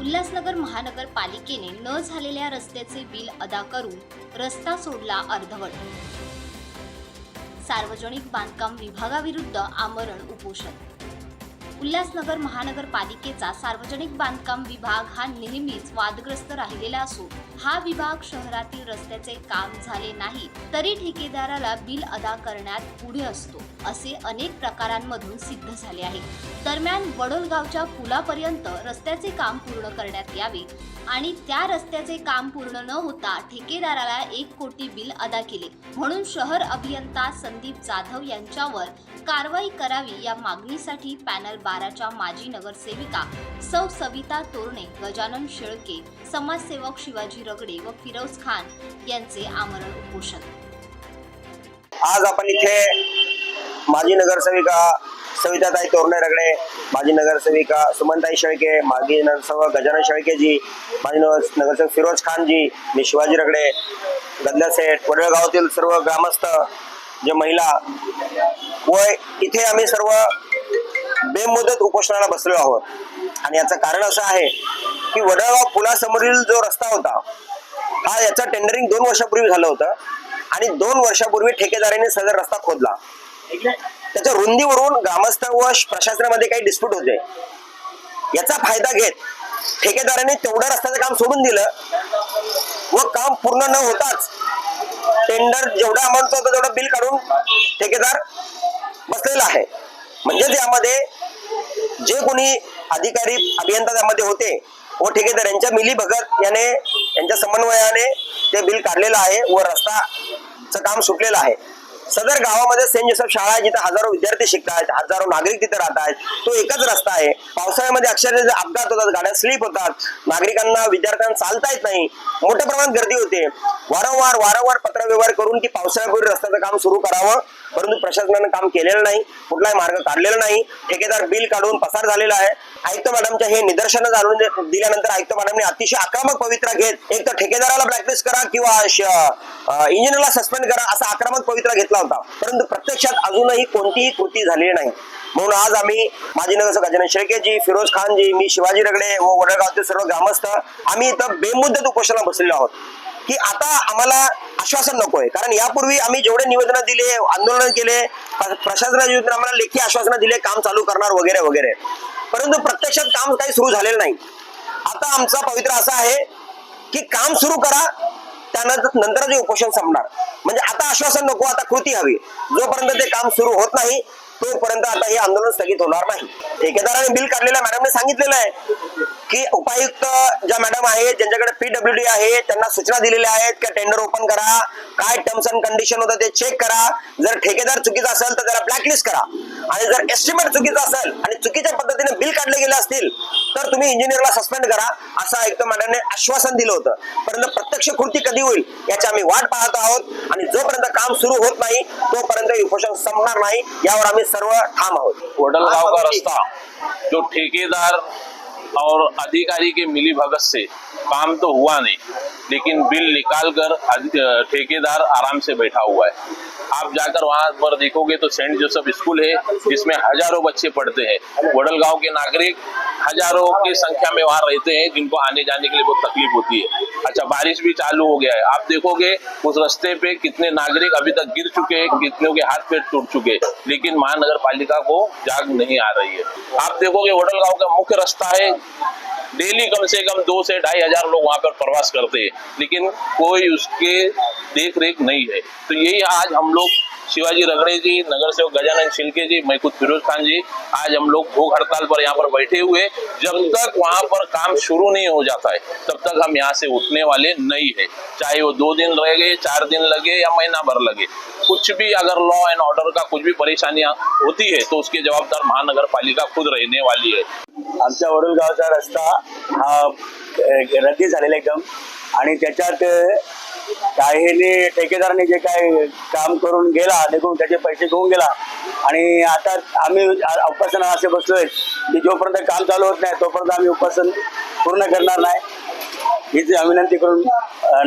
उल्हासनगर महानगरपालिकेने न झालेल्या रस्त्याचे बिल अदा करून रस्ता सोडला अर्धवट. सार्वजनिक बांधकाम विभागाविरुद्ध आमरण उपोषण. उल्हासनगर महानगरपालिकेचा सार्वजनिक बांधकाम विभाग हा नेहमीच वादग्रस्त राहिलेला असून हा विभाग शहरातील रस्त्याचे काम झाले नाही तरी ठेकेदाराला बिल अदा करण्यात पुढे असतो असे अनेक प्रकारांमधून सिद्ध झाले आहे. दरम्यान वडोलगावच्या पुलापर्यंत रस्त्याचे काम पूर्ण करण्यात यावे आणि त्या रस्त्याचे काम पूर्ण न होता ठेकेदाराला एक कोटी बिल अदा केले. म्हणून शहर अभियंता संदीप जाधव यांच्यावर कारवाई करावी या मागणीसाठी पॅनल बाराच्या माजी नगरसेविका सौ सविता तोरणे गजानन शेळके समाजसेवक शिवाजी रगडे व फिरोज खान यांचे आमरण उपोषण. आज आपण इथे माजी नगरसेविका सविताताई तोरणे रगडे माजी नगरसेविका सुमनताई शेळके माजी नगरसेवक गजानन शेळकेजी माजी नगर- नगरसेवक फिरोज खानजी मी शिवाजी रगडे गदल्या सेठ वडळगावातील सर्व ग्रामस्थ जे महिला व इथे आम्ही सर्व बेमुदत उपोषणाला बसलो आहोत. आणि याचं कारण असं आहे की वडळगाव पुलासमोरील जो रस्ता होता हा याचं टेंडरिंग दोन वर्षापूर्वी झालं होतं. आणि दोन वर्षापूर्वी ठेकेदाराने सदर रस्ता खोदला. त्याच्या रुंदीवरून ग्रामस्थ व प्रशासनामध्ये काही डिस्प्यूट होते. याचा फायदा घेत ठेकेदाराने तेवढं रस्त्याचं काम सोडून दिलं व काम पूर्ण न होताच टेंडर जेवढा अमाऊंट होता तेवढं बिल काढून ठेकेदार बसलेला आहे. म्हणजे त्यामध्ये जे कोणी अधिकारी अभियंता त्यामध्ये होते व ठेकेदार यांच्या मिली भगत याने यांच्या समन्वयाने ते बिल काढलेलं आहे व रस्ताचं काम सुटलेलं आहे. सदर गावामध्ये सेंट जोसेफ शाळा आहे जिथे हजारो विद्यार्थी शिकतात हजारो नागरिक तिथे राहतात तो एकच रस्ता आहे. पावसाळ्यामध्ये अक्षरशः अपघात होतात गाड्या स्लिप होतात. नागरिकांना विद्यार्थ्यांना चालता येत नाही. मोठ्या प्रमाणात गर्दी होते. वारंवार वारंवार पत्रव्यवहार करून की पावसाळ्यापूर्वी रस्त्याचं काम सुरू करावं परंतु प्रशासनानं काम केलेलं नाही कुठलाही मार्ग काढलेला नाही. ठेकेदार बिल काढून पसार झालेला आहे. आयुक्त मॅडमच्या हे निदर्शनं जाणून दिल्यानंतर आयुक्त मॅडमने अतिशय आक्रमक पवित्रा घेत एक तर ठेकेदाराला ब्लॅकलिस्ट करा किंवा इंजिनियरला सस्पेंड करा असा आक्रमक पवित्रा घेतला. होता. परंतु प्रत्यक्षात अजूनही कोणतीही कृती झालेली नाही. म्हणून आज आम्ही माजी नगरसेवक गजानन शेळकेजी फिरोज खानजी मी शिवाजी रगडे व वडगावचे सर्व ग्रामस्थ आम्ही इथं बेमुद्दत उपोषणाला बसलेलो आहोत. की आता आम्हाला आश्वासन नकोय. कारण यापूर्वी आम्ही जेवढे निवेदन दिले आंदोलन केले प्रशासनाच्या आम्हाला लेखी आश्वासनं दिले काम चालू करणार वगैरे वगैरे. परंतु प्रत्यक्षात काम काही सुरू झालेलं नाही. आता आमचा पवित्र असा आहे की काम सुरू करा त्यानंतर नंतर जे उपोषण संपणार. म्हणजे आता आश्वासन नको आता कृती हवी. जोपर्यंत ते काम सुरू होत नाही तोपर्यंत आता हे आंदोलन स्थगित होणार नाही. ठेकेदाराने बिल काढलेलं मॅडमने सांगितलेलं आहे की उपायुक्त ज्या मॅडम आहेत ज्यांच्याकडे पीडब्ल्यू डी आहे त्यांना सूचना दिलेल्या आहेत की टेंडर ओपन करा. काय टर्म्स अँड कंडिशन होतं ते चेक करा. जर ठेकेदार चुकीचा असेल तर त्याला ब्लॅकलिस्ट करा. आणि जर एस्टिमेट चुकीचा असेल आणि चुकीच्या पद्धतीने बिल काढले गेले असतील तर तुम्ही इंजिनियरला सस्पेंड करा असं आयुक्त मॅडमने आश्वासन दिलं होतं. परंतु प्रत्यक्ष कृती कधी होईल याची आम्ही वाट पाहत आहोत. आणि जोपर्यंत काम सुरू होत नाही तोपर्यंत हे उपोषण संपणार नाही यावर आम्ही सर्व ठाम आहोत. वडलगांव का रास्ता जो ठेकेदार और अधिकारी के मिली भगत से काम तो हुआ नहीं लेकिन बिल निकाल कर ठेकेदार आराम से बैठा हुआ है। आप जाकर वहाँ पर देखोगे तो सेंट जोसेफ स्कूल है, जिसमें हज़ारों बच्चे पढ़ते हैं। वडल गाँव के नागरिक हज़ारों की संख्या में वहाँ रहते हैं, जिनको आने जाने के लिए बहुत तकलीफ़ होती है। अच्छा बारिश भी चालू हो गया है। आप देखोगे उस रास्ते पे कितने नागरिक अभी तक गिर चुके हैं, कितनों के हाथ पैर टूट चुके हैं, लेकिन महानगर पालिका को जाग नहीं आ रही है। आप देखोगे वडलगांव का मुख्य रास्ता है डेली कम से कम दो से ढाई हजार लोग वहां पर प्रवास करते हैं। लेकिन कोई उसके देख रेख नहीं है। तो यही आज हम लोग शिवाजी रगड़े जी नगर सेवक गजानन शिल्के जी मैं खुद फिरोज खान जी आज हम लोग भूख हड़ताल पर यहाँ पर बैठे हुए जब तक वहाँ पर काम शुरू नहीं हो जाता है, तब तक हम यहाँ से उठने वाले नहीं है। चाहे वो दो दिन लगे चार दिन लगे या महीना भर लगे। कुछ भी अगर लॉ एंड ऑर्डर का कुछ भी परेशानियाँ होती है तो उसके जवाबदार महानगर पालिका खुद रहने वाली है। आमच्या वडूलगावचा रस्ता हा रद्दी एकदम. आणि काहीने ठेकेदाराने जे काय काम करून गेला निघून त्याचे पैसे घेऊन गेला. आणि आता आम्ही उपासना असे बसलोय की जोपर्यंत काम चालू होत नाही तोपर्यंत आम्ही उपासन पूर्ण करणार नाही. हीच विनंती करून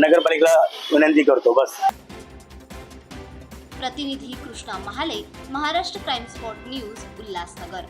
नगरपालिकेला विनंती करतो. बस. प्रतिनिधी Krishna Mahale Maharashtra crime spot news Ulhasnagar.